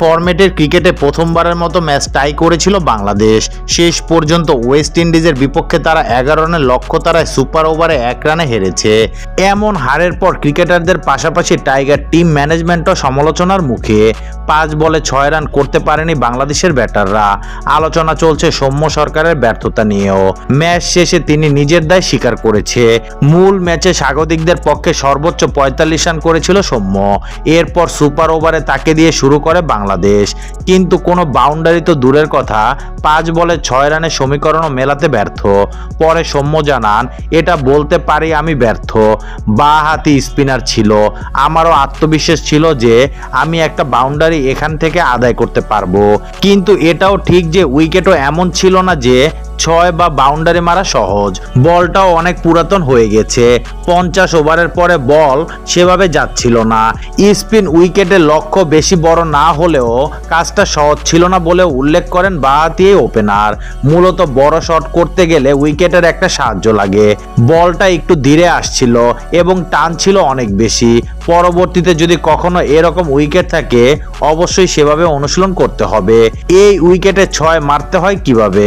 ফরম্যাটের ক্রিকেটে প্রথমবারের মতো ম্যাচ টাই করেছিল বাংলাদেশ। শেষ পর্যন্ত ওয়েস্ট ইন্ডিজের বিপক্ষে তারা এগারো রানের লক্ষ্য তারায় সুপার ওভারে এক রানে হেরেছে। এমন হারের পর ক্রিকেটারদের পাশাপাশি টাইগার টিম ম্যানেজমেন্টও সমালোচনার মুখে। পাঁচ বলে ছয় রান করতে পারেনি বাংলাদেশের ব্যাটাররা। আলোচনা চলছে সৌম্য সরকারের ব্যর্থতা নিয়েও। ম্যাচ শেষে তিনি নিজের দায় স্বীকার করেছে। মূল ম্যাচে স্বাগতিকদের পক্ষে সর্বোচ্চ পঁয়তাল্লিশ রান করেছিল সৌম্য। এরপর সুপার ওভারে তাকে দিয়ে শুরু করে বাংলাদেশ। কিন্তু কোনো বাউন্ডারি তো দূরের কথা। পাঁচ বলে ছয় রানের সমীকরণও মেলাতে ব্যর্থ। পরে সৌম্য জানান, এটা বলতে পারি আমি ব্যর্থ। বা হাতি স্পিনার ছিল। আমারও আত্মবিশ্বাস ছিল যে আমি একটা বাউন্ডারি এখান থেকে আদায় করতে পারব। কিন্তু এটাও ঠিক যে উইকেটও এমন ছিল না যে ছয় বা বাউন্ডারি মারা সহজ। বলটাও অনেক পুরাতন হয়ে গেছে। পঞ্চাশ ওভারের পরে বল সেভাবে যাচ্ছিল না। স্পিন উইকেটের লক্ষ্য বেশি বড় না হলেও কাজটা সহজ ছিল না বলে উল্লেখ করেন বাহাতি ওপেনার। মূলত বড় শট করতে গেলে উইকেটের একটা সাহায্য লাগে। বলটা একটু ধীরে আসছিল এবং টান ছিল অনেক বেশি। পরবর্তীতে যদি কখনো এরকম উইকেট থাকে, অবশ্যই সেভাবে অনুশীলন করতে হবে। এই উইকেটে ছয় মারতে হয় কীভাবে?